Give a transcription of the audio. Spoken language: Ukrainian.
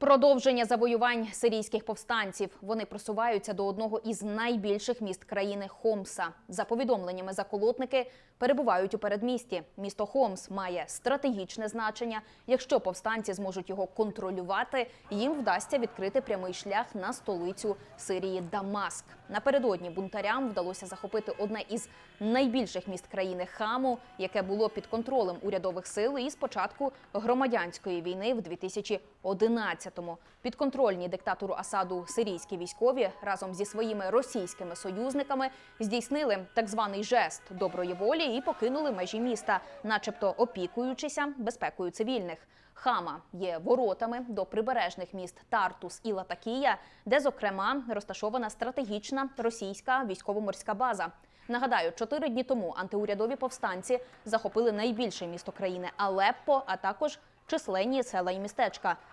Продовження завоювань сирійських повстанців. Вони просуваються до одного із найбільших міст країни Хомса. За повідомленнями заколотники перебувають у передмісті. Місто Хомс має стратегічне значення. Якщо повстанці зможуть його контролювати, їм вдасться відкрити прямий шлях на столицю Сирії Дамаск. Напередодні бунтарям вдалося захопити одне із найбільших міст країни Хаму, яке було під контролем урядових сил із початку громадянської війни в 2011-му. Підконтрольні диктатору Асаду сирійські військові разом зі своїми російськими союзниками здійснили так званий жест доброї волі і покинули межі міста, начебто опікуючися безпекою цивільних. Хама є воротами до прибережних міст Тартус і Латакія, де, зокрема, розташована стратегічна російська військово-морська база. Нагадаю, чотири дні тому антиурядові повстанці захопили найбільше місто країни Алеппо, а також численні села і містечка.